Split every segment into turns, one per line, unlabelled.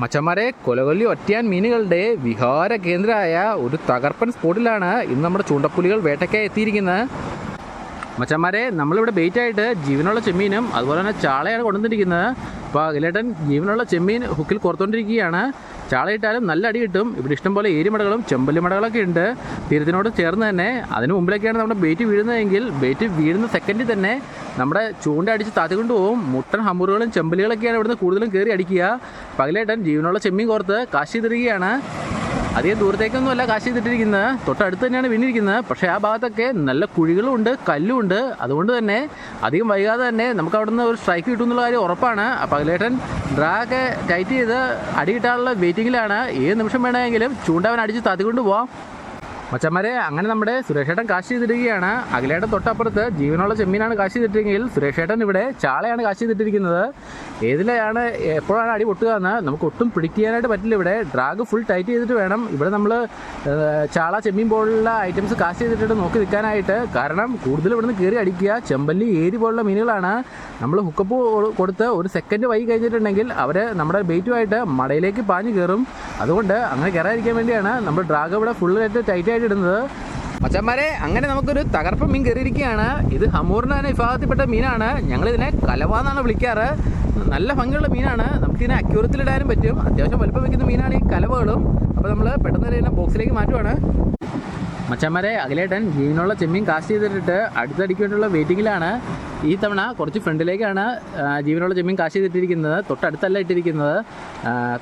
മച്ചന്മാരെ കൊലകൊല്ലി ഒറ്റയാൻ മീനുകളുടെ വിഹാര കേന്ദ്രമായ ഒരു തകർപ്പൻ സ്പോട്ടിലാണ് ഇന്ന് നമ്മുടെ ചൂണ്ടപ്പുലികൾ വേട്ടയ്ക്കായി എത്തിയിരിക്കുന്നത്. മച്ചന്മാരെ നമ്മളിവിടെ ബെയ്റ്റ് ആയിട്ട് ജീവനുള്ള ചെമ്മീനും അതുപോലെ തന്നെ ചാളയാണ് കൊണ്ടുവന്നിരിക്കുന്നത്. അപ്പോൾ അഖിലേട്ടൻ ജീവനുള്ള ചെമ്മീൻ ഹുക്കിൽ കോർത്തുകൊണ്ടിരിക്കുകയാണ് ചാളയിട്ടാലും നല്ല അടി കിട്ടും. ഇവിടെ ഇഷ്ടംപോലെ ഏരിമടകളും ചെമ്പല്ലി മടകളൊക്കെ ഉണ്ട്. തീരത്തിനോട് ചേർന്ന് തന്നെ അതിന് മുമ്പിലൊക്കെയാണ് നമ്മുടെ ബെയ്റ്റ് വീഴുന്നതെങ്കിൽ ബെയ്റ്റ് വീഴുന്ന സെക്കൻഡിൽ തന്നെ നമ്മുടെ ചൂണ്ട അടിച്ച് താത്തിക്കൊണ്ട് പോകും മുട്ടൻ ഹമ്പൂറുകളും ചെമ്പലുകളൊക്കെയാണ് ഇവിടുന്ന് കൂടുതലും കയറി അടിക്കുക. പകലേട്ടൻ ജീവനുള്ള ചെമ്മീൻ കോർത്ത് കാശി തിരികെയാണ് അധികം ദൂരത്തേക്കൊന്നുമല്ല കാശ് ചെയ്തിട്ടിരിക്കുന്നത്. തൊട്ടടുത്ത് തന്നെയാണ് വീണിരിക്കുന്നത്. പക്ഷേ ആ ഭാഗത്തൊക്കെ നല്ല കുഴികളും ഉണ്ട് കല്ലും ഉണ്ട് അതുകൊണ്ട് തന്നെ അധികം വൈകാതെ തന്നെ നമുക്ക് അവിടുന്ന് ഒരു സ്ട്രൈക്ക് കിട്ടുമെന്നുള്ള കാര്യം ഉറപ്പാണ്. അപ്പോൾ അഖിലേട്ടൻ ഡ്രാഗ് ടൈറ്റ് ചെയ്ത് അടി കിട്ടാനുള്ള വെയിറ്റിങ്ങിലാണ് ഏത് നിമിഷം വേണമെങ്കിലും ചൂണ്ടവൻ അടിച്ച് താത്തിക്കൊണ്ട് പോവാം. മച്ചന്മാരെ അങ്ങനെ നമ്മുടെ സുരേഷേട്ടൻ കാശ് ചെയ്തിരിക്കുകയാണ് അഖിലേട്ടൻ തൊട്ടപ്പുറത്ത് ജീവനുള്ള ചെമ്മീനാണ് കാശ് ചെയ്തിട്ടെങ്കിൽ സുരേഷേട്ടൻ ഇവിടെ ചാളയാണ് കാശ് ചെയ്തിട്ടിരിക്കുന്നത്. ഏതിലെയാണ് എപ്പോഴാണ് അടി പൊട്ടുക എന്ന് നമുക്ക് ഒട്ടും പ്രിഡിക്റ്റ് ചെയ്യാനായിട്ട് പറ്റില്ല ഇവിടെ. ഡ്രാഗ് ഫുൾ ടൈറ്റ് ചെയ്തിട്ട് വേണം. ഇവിടെ നമ്മൾ ചാള ചെമ്മീൻ പോലുള്ള ഐറ്റംസ് കാസ്റ്റ് ചെയ്തിട്ട് നോക്കി നിൽക്കാനായിട്ട്. കാരണം കൂടുതൽ ഇവിടുന്ന് കയറി അടിക്കുക ചെമ്പല്ലി ഏരി പോലുള്ള മീനുകളാണ്. നമ്മൾ ഹുക്കപ്പ് കൊടുത്ത് ഒരു സെക്കൻഡ് വൈകി കഴിഞ്ഞിട്ടുണ്ടെങ്കിൽ അവർ നമ്മുടെ ബെയ്റ്റുമായിട്ട് മടയിലേക്ക് പാഞ്ഞു കയറും അതുകൊണ്ട് അങ്ങനെ കയറാതിരിക്കാൻ വേണ്ടിയാണ് നമ്മൾ ഡ്രാഗ് ഇവിടെ ഫുള്ളായിട്ട് ടൈറ്റായിട്ട് ഇടുന്നത്. മച്ചന്മാരെ അങ്ങനെ നമുക്കൊരു തകർപ്പ് മീൻ കയറിയിരിക്കുകയാണ്. ഇത് ഹമൂറിനാണ് വിഭാഗത്തിൽപ്പെട്ട മീനാണ്. ഞങ്ങളിതിനെ കലവ എന്നാണ് വിളിക്കാറ്. നല്ല ഭംഗിയുള്ള മീനാണ്. നമുക്കിതിനെ അക്യൂറത്തിലിടാനും പറ്റും. അത്യാവശ്യം വലുപ്പം വെക്കുന്ന മീനാണ് ഈ കലവകളും. അപ്പോൾ നമ്മൾ പെട്ടെന്ന് തന്നെ ബോക്സിലേക്ക് മാറ്റുവാണ്. മച്ചന്മാരെ അഖിലേട്ടൻ ജീവനുള്ള ചെമ്മീൻ കാസ്റ്റ് ചെയ്തിട്ടിട്ട് അടുത്തടിക്ക് വേണ്ടിയുള്ള വെയിറ്റിങ്ങിലാണ് ഈ തവണ കുറച്ച് ഫ്രണ്ടിലേക്കാണ് ജീവനുള്ള ചെമ്മീൻ കാശ് ചെയ്തിട്ടിരിക്കുന്നത്. തൊട്ടടുത്തല്ല ഇട്ടിരിക്കുന്നത്.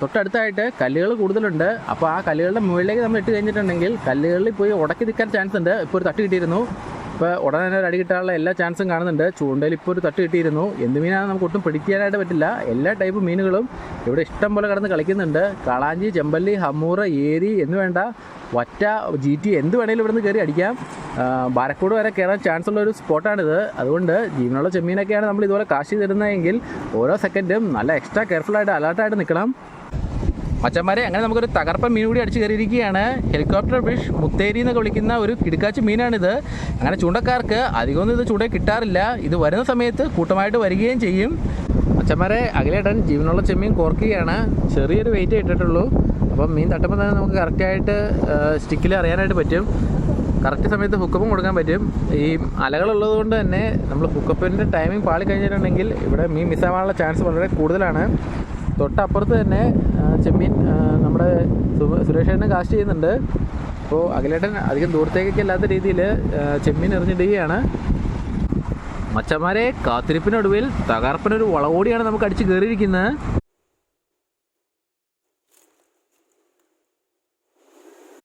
തൊട്ടടുത്തായിട്ട് കല്ലുകൾ കൂടുതലുണ്ട്. അപ്പോൾ ആ കല്ലുകളുടെ മുകളിലേക്ക് നമ്മൾ ഇട്ട് കഴിഞ്ഞിട്ടുണ്ടെങ്കിൽ കല്ലുകളിൽ പോയി ഉടക്കി നിൽക്കാൻ ചാൻസ് ഉണ്ട്. ഇപ്പോൾ ഒരു തട്ട് കിട്ടിയിരുന്നു. ഇപ്പോൾ ഉടനെ തന്നെ ഒരു അടി കിട്ടാനുള്ള എല്ലാ ചാൻസും കാണുന്നുണ്ട്. ചൂണ്ടയിൽ ഇപ്പോൾ ഒരു തട്ട് കിട്ടിയിരുന്നു. എന്ത് മീനാണ് നമുക്ക് ഒട്ടും പിടിക്കാനായിട്ട് പറ്റില്ല. എല്ലാ ടൈപ്പ് മീനുകളും ഇവിടെ ഇഷ്ടം പോലെ കിടന്ന് കളിക്കുന്നുണ്ട്. കളാഞ്ചി ചെമ്പല്ലി ഹമ്മൂറ് ഏരി എന്ന് വേണ്ട. വറ്റ ജി ടി എന്ത് വേണേലും ഇവിടുന്ന് കയറി അടിക്കാം. ബാരക്കോട് വരെ കയറാൻ ചാൻസ് ഉള്ള ഒരു സ്പോട്ടാണിത് അതുകൊണ്ട് ജീവനുള്ള ചെമ്മീനൊക്കെയാണ് നമ്മൾ ഇതുപോലെ കാശി തരുന്നതെങ്കിൽ ഓരോ സെക്കൻഡും നല്ല എക്സ്ട്രാ കെയർഫുള്ളായിട്ട് അലേർട്ടായിട്ട് നിൽക്കണം. മച്ചന്മാരെ അങ്ങനെ നമുക്കൊരു തകർപ്പൻ മീൻ കൂടി അടിച്ചു കയറിയിരിക്കുകയാണ്. ഹെലികോപ്റ്റർ ഫിഷ് മുത്തേരി എന്നൊക്കെ വിളിക്കുന്ന ഒരു കിടുക്കാച്ചി മീനാണിത്. അങ്ങനെ ചൂണ്ടക്കാർക്ക് അധികമൊന്നും ഇത് ചൂണ്ട കിട്ടാറില്ല. ഇത് വരുന്ന സമയത്ത് കൂട്ടമായിട്ട് വരികയും ചെയ്യും. മച്ചന്മാരെ അകലേട്ടൻ ജീവനുള്ള ചെമ്മീൻ കോർക്കുകയാണ്. ചെറിയൊരു വെയിറ്റ് ഇട്ടിട്ടുള്ളൂ. അപ്പം മീൻ തട്ടുമ്പോൾ തന്നെ നമുക്ക് കറക്റ്റായിട്ട് സ്റ്റിക്കിൽ അറിയാനായിട്ട് പറ്റും. കറക്റ്റ് സമയത്ത് ഹുക്കപ്പും കൊടുക്കാൻ പറ്റും. ഈ അലകളുള്ളത് കൊണ്ട് തന്നെ നമ്മൾ ഹുക്കപ്പിന്റെ ടൈമിംഗ് പാളി കഴിഞ്ഞിട്ടുണ്ടെങ്കിൽ ഇവിടെ മീൻ മിസ്സാവാനുള്ള ചാൻസ് വളരെ കൂടുതലാണ്. തൊട്ടപ്പുറത്ത് തന്നെ ചെമ്മീൻ നമ്മുടെ സു- സുരേഷ് ഏട്ടനെ കാസ്റ്റ് ചെയ്യുന്നുണ്ട്. അപ്പോൾ അഖിലേട്ടൻ അധികം ദൂരത്തേക്കൊക്കെ അല്ലാത്ത രീതിയിൽ ചെമ്മീൻ എറിഞ്ഞിടുകയാണ്. മച്ചന്മാരെ കാത്തിരിപ്പിനൊടുവിൽ തകർപ്പനൊരു വളവോടിയാണ് നമുക്ക് അടിച്ച് കയറിയിരിക്കുന്നത്.